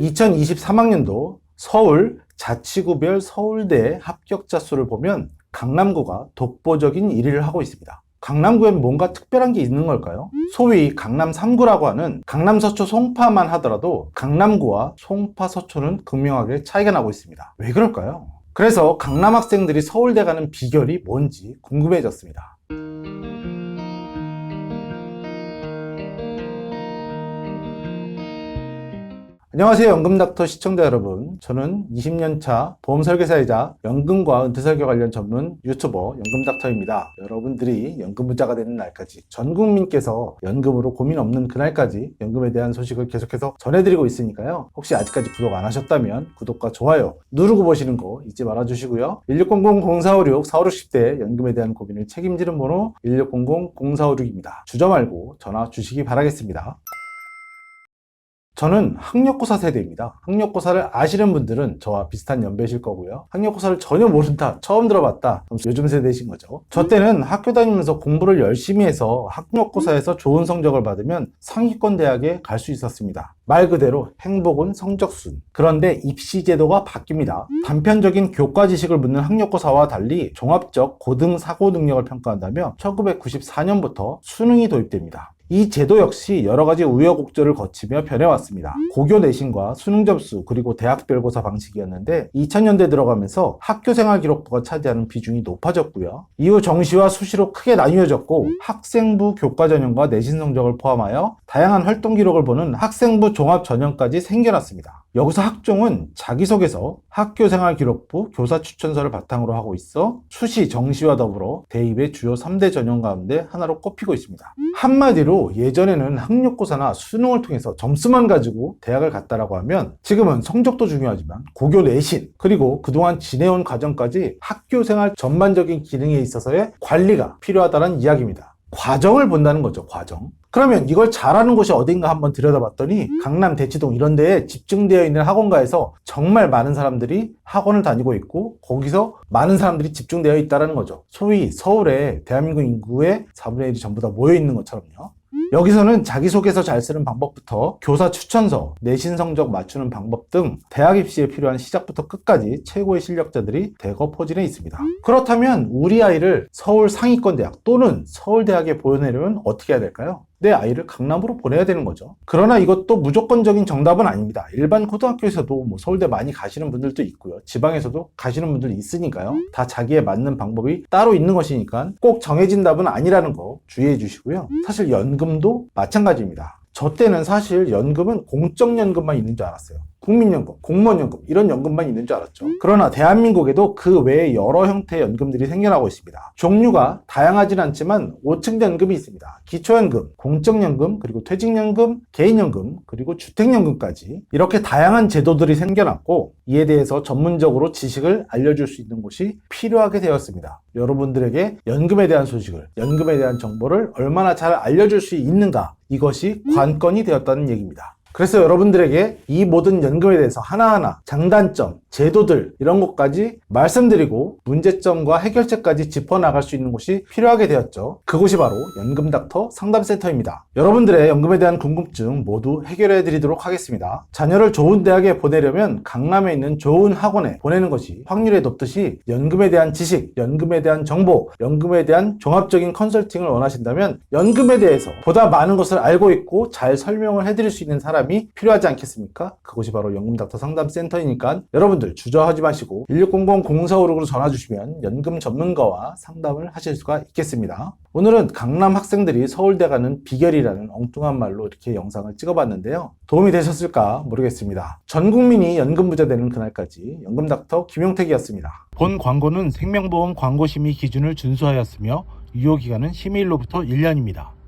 2023학년도 서울 자치구별 서울대 합격자 수를 보면 강남구가 독보적인 1위를 하고 있습니다. 강남구엔 뭔가 특별한 게 있는 걸까요? 소위 강남 3구라고 하는 강남 서초 송파만 하더라도 강남구와 송파 서초는 극명하게 차이가 나고 있습니다. 왜 그럴까요? 그래서 강남 학생들이 서울대 가는 비결이 뭔지 궁금해졌습니다. 안녕하세요. 연금닥터 시청자 여러분. 저는 20년차 보험 설계사이자 연금과 은퇴설계 관련 전문 유튜버 연금닥터입니다. 여러분들이 연금 부자가 되는 날까지 전 국민께서 연금으로 고민 없는 그날까지 연금에 대한 소식을 계속해서 전해드리고 있으니까요. 혹시 아직까지 구독 안 하셨다면 구독과 좋아요 누르고 보시는 거 잊지 말아주시고요. 1600-0456-4560대 연금에 대한 고민을 책임지는 번호 1600-0456입니다. 주저 말고 전화 주시기 바라겠습니다. 저는 학력고사 세대입니다. 학력고사를 아시는 분들은 저와 비슷한 연배실 거고요. 학력고사를 전혀 모른다, 처음 들어봤다, 요즘 세대이신 거죠. 저 때는 학교 다니면서 공부를 열심히 해서 학력고사에서 좋은 성적을 받으면 상위권 대학에 갈 수 있었습니다. 말 그대로 행복은 성적순. 그런데 입시 제도가 바뀝니다. 단편적인 교과 지식을 묻는 학력고사와 달리 종합적 고등 사고 능력을 평가한다며 1994년부터 수능이 도입됩니다. 이 제도 역시 여러 가지 우여곡절을 거치며 변해왔습니다. 고교 내신과 수능 점수 그리고 대학 별 고사 방식이었는데 2000년대 들어가면서 학교 생활 기록부가 차지하는 비중이 높아졌고요. 이후 정시와 수시로 크게 나뉘어졌고 학생부 교과 전형과 내신 성적을 포함하여 다양한 활동 기록을 보는 학생부 종합 전형까지 생겨났습니다. 여기서 학종은 자기소개서, 학교생활 기록부, 교사 추천서를 바탕으로 하고 있어 수시, 정시와 더불어 대입의 주요 3대 전형 가운데 하나로 꼽히고 있습니다. 한마디로 예전에는 학력고사나 수능을 통해서 점수만 가지고 대학을 갔다라고 하면 지금은 성적도 중요하지만 고교 내신 그리고 그동안 지내온 과정까지 학교 생활 전반적인 기능에 있어서의 관리가 필요하다는 이야기입니다. 과정을 본다는 거죠, 과정. 그러면 이걸 잘하는 곳이 어딘가 한번 들여다봤더니 강남, 대치동 이런 데에 집중되어 있는 학원가에서 정말 많은 사람들이 학원을 다니고 있고 거기서 많은 사람들이 집중되어 있다는 거죠. 소위 서울에 대한민국 인구의 4분의 1이 전부 다 모여 있는 것처럼요. 여기서는 자기소개서 잘 쓰는 방법부터 교사 추천서, 내신 성적 맞추는 방법 등 대학 입시에 필요한 시작부터 끝까지 최고의 실력자들이 대거 포진해 있습니다. 그렇다면 우리 아이를 서울 상위권 대학 또는 서울대학에 보내려면 어떻게 해야 될까요? 내 아이를 강남으로 보내야 되는 거죠. 그러나 이것도 무조건적인 정답은 아닙니다. 일반 고등학교에서도 뭐 서울대 많이 가시는 분들도 있고요. 지방에서도 가시는 분들이 있으니까요. 다 자기에 맞는 방법이 따로 있는 것이니까 꼭 정해진 답은 아니라는 거 주의해 주시고요. 사실 연금도 마찬가지입니다. 저 때는 사실 연금은 공적연금만 있는 줄 알았어요. 국민연금, 공무원연금 이런 연금만 있는 줄 알았죠. 그러나 대한민국에도 그 외에 여러 형태의 연금들이 생겨나고 있습니다. 종류가 다양하진 않지만 5층 연금이 있습니다. 기초연금, 공적연금, 그리고 퇴직연금, 개인연금, 그리고 주택연금까지 이렇게 다양한 제도들이 생겨났고 이에 대해서 전문적으로 지식을 알려줄 수 있는 곳이 필요하게 되었습니다. 여러분들에게 연금에 대한 소식을, 연금에 대한 정보를 얼마나 잘 알려줄 수 있는가 이것이 관건이 되었다는 얘기입니다. 그래서 여러분들에게 이 모든 연금에 대해서 하나하나 장단점, 제도들 이런 것까지 말씀드리고 문제점과 해결책까지 짚어나갈 수 있는 곳이 필요하게 되었죠. 그곳이 바로 연금닥터 상담센터입니다. 여러분들의 연금에 대한 궁금증 모두 해결해 드리도록 하겠습니다. 자녀를 좋은 대학에 보내려면 강남에 있는 좋은 학원에 보내는 것이 확률이 높듯이 연금에 대한 지식, 연금에 대한 정보, 연금에 대한 종합적인 컨설팅을 원하신다면 연금에 대해서 보다 많은 것을 알고 있고 잘 설명을 해드릴 수 있는 사람이 필요하지 않겠습니까? 그곳이 바로 연금닥터 상담센터이니까 여러분들 주저하지 마시고 1600-0456으로 전화 주시면 연금 전문가와 상담을 하실 수가 있겠습니다. 오늘은 강남 학생들이 서울대 가는 비결이라는 엉뚱한 말로 이렇게 영상을 찍어봤는데요. 도움이 되셨을까 모르겠습니다. 전 국민이 연금 부자 되는 그날까지 연금 닥터 김용택이었습니다. 본 광고는 생명보험 광고심의 기준을 준수하였으며 유효기간은 심의일로부터 1년입니다.